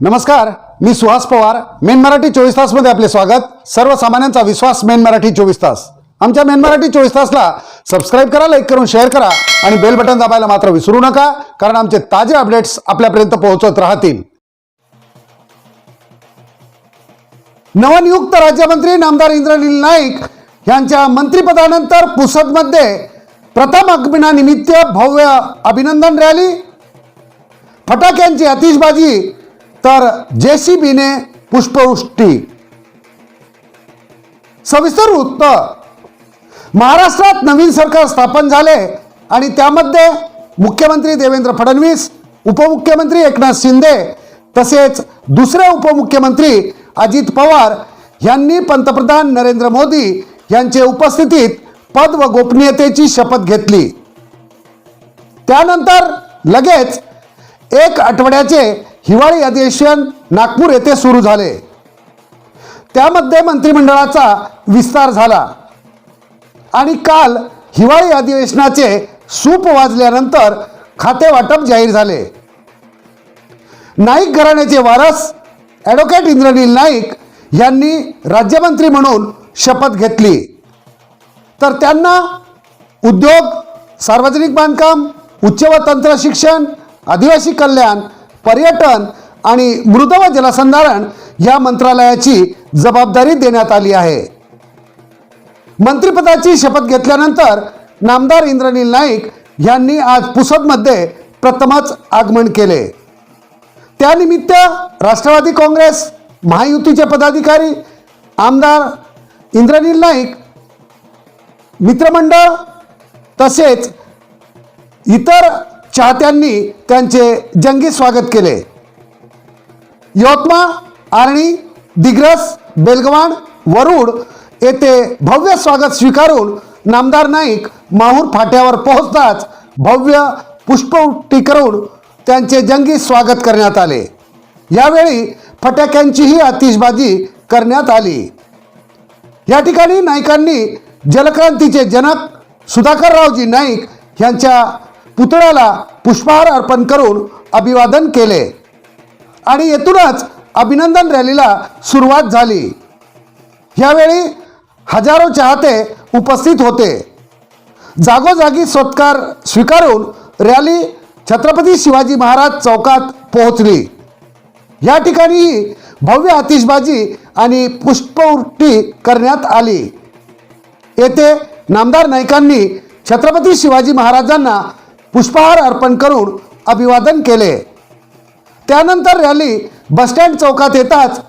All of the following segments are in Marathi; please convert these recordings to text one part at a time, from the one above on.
नमस्कार मी सुहास पवार मेन मराठी चोवीस तासमध्ये आपले स्वागत. सर्वसामान्यांचा विश्वास मेन मराठी चोवीस तास. आमच्या मेन मराठी चोवीस तासला सबस्क्राईब करा लाईक करून शेअर करा आणि बेल बटन दाबायला मात्र विसरू नका कारण आमचे ताजे अपडेट्स आपल्यापर्यंत पोहोचत राहतील. नवनियुक्त राज्यमंत्री नामदार इंद्रनील नाईक यांच्या मंत्रिपदानंतर पुसदमध्ये प्रथम आगमनानिमित्त भव्य अभिनंदन रॅली. फटाक्यांची आतिषबाजी तर जे सी बीने पुष्पवृष्टी. सविस्तर वृत्त महाराष्ट्रात नवीन सरकार स्थापन झाले आणि त्यामध्ये मुख्यमंत्री देवेंद्र फडणवीस उपमुख्यमंत्री एकनाथ शिंदे तसेच दुसरे उपमुख्यमंत्री अजित पवार यांनी पंतप्रधान नरेंद्र मोदी यांच्या उपस्थितीत पद व गोपनीयतेची शपथ घेतली. त्यानंतर लगेच एक आठवड्याचे हिवाळी अधिवेशन नागपूर येथे सुरू झाले. त्यामध्ये मंत्रिमंडळाचा विस्तार झाला. आणि काल हिवाळी अधिवेशनाचे सूप वाजल्यानंतर खातेवाटप जाहीर झाले. नाईक घराण्याचे वारस ॲडव्होकेट इंद्रनील नाईक यांनी राज्यमंत्री म्हणून शपथ घेतली. तर त्यांना उद्योग सार्वजनिक बांधकाम उच्च व तंत्र शिक्षण आदिवासी कल्याण पर्यटन आणि मृद व जलसंधारण या मंत्रालयाची जबाबदारी देण्यात आली आहे. मंत्रिपदाची शपथ घेतल्यानंतर नामदार इंद्रनील नाईक यांनी आज पुसदमध्ये प्रथमच आगमन केले. त्यानिमित्त राष्ट्रवादी काँग्रेस महायुतीचे पदाधिकारी आमदार इंद्रनील नाईक मित्रमंडळ तसेच इतर चाहत्यांनी त्यांचे जंगी स्वागत केले. यवतमाळ आर्णी दिग्रस बेलगवाण वरुड येथे भव्य स्वागत स्वीकारून नामदार नाईक माहूर फाट्यावर पोहोचताच भव्य पुष्पवृष्टी करून त्यांचे जंगी स्वागत करण्यात आले. यावेळी फटाक्यांचीही आतिषबाजी करण्यात आली. या ठिकाणी नाईकांनी जलक्रांतीचे जनक सुधाकररावजी नाईक यांच्या पुतळ्याला पुष्पहार अर्पण करून अभिवादन केले. आणि येथूनच अभिनंदन रॅलीला सुरुवात झाली. यावेळी हजारो चाहते उपस्थित होते. जागोजागी सत्कार स्वीकारून रॅली छत्रपती शिवाजी महाराज चौकात पोहोचली. या ठिकाणीही भव्य आतिषबाजी आणि पुष्पवृष्टी करण्यात आली. येथे नामदार नाईकांनी छत्रपती शिवाजी महाराजांना पुष्पहार अर्पण करून अभिवादन केले. त्यानंतर रॅली बसस्टँड चौकात येताच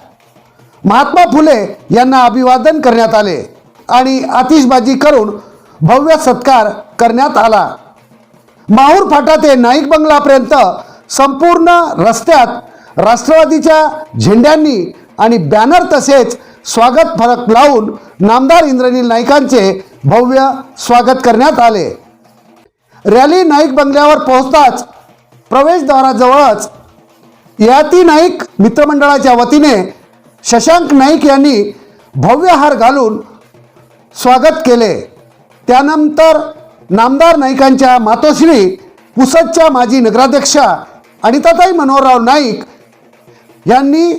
महात्मा फुले यांना अभिवादन करण्यात आले आणि आतिषबाजी करून भव्य सत्कार करण्यात आला. माहूर फाटा ते नाईक बंगलापर्यंत संपूर्ण रस्त्यात राष्ट्रवादीच्या झेंड्यांनी आणि बॅनर तसेच स्वागत फरक लावून नामदार इंद्रनील नाईकांचे भव्य स्वागत करण्यात आले. रॅली नाईक बंगल्यावर पोहोचताच प्रवेशद्वाराजवळच याती नाईक मित्रमंडळाच्या वतीने शशांक नाईक यांनी भव्य हार घालून स्वागत केले. त्यानंतर नामदार नाईकांच्या मातोश्री पुसदच्या माजी नगराध्यक्षा अनिताताई मनोहरराव नाईक यांनी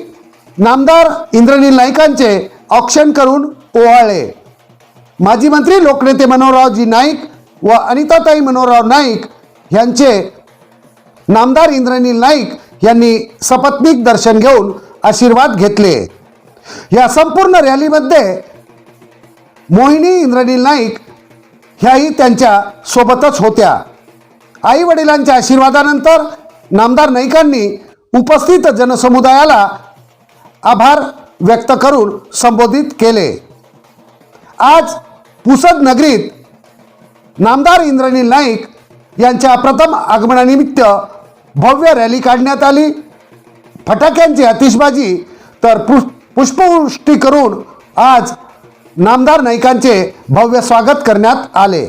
नामदार इंद्रनील नाईकांचे ऑक्शन करून ओवाळले. माजी मंत्री लोकनेते मनोहररावजी नाईक व अनिताताई मनोहरराव नाईक यांचे नामदार इंद्रनील नाईक यांनी सपत्नीक दर्शन घेऊन आशीर्वाद घेतले. या संपूर्ण रॅलीमध्ये मोहिनी इंद्रनील नाईक ह्याही त्यांच्या सोबतच होत्या. आई वडिलांच्या आशीर्वादानंतर नामदार नाईकांनी उपस्थित जनसमुदायाला आभार व्यक्त करून संबोधित केले. आज पुसद नगरीत नामदार इंद्रनील नाईक यांच्या प्रथम आगमनानिमित्त भव्य रॅली काढण्यात आली. फटाक्यांची आतिषबाजी तर पुष पुष्पवृष्टी करून आज नामदार नाईकांचे भव्य स्वागत करण्यात आले.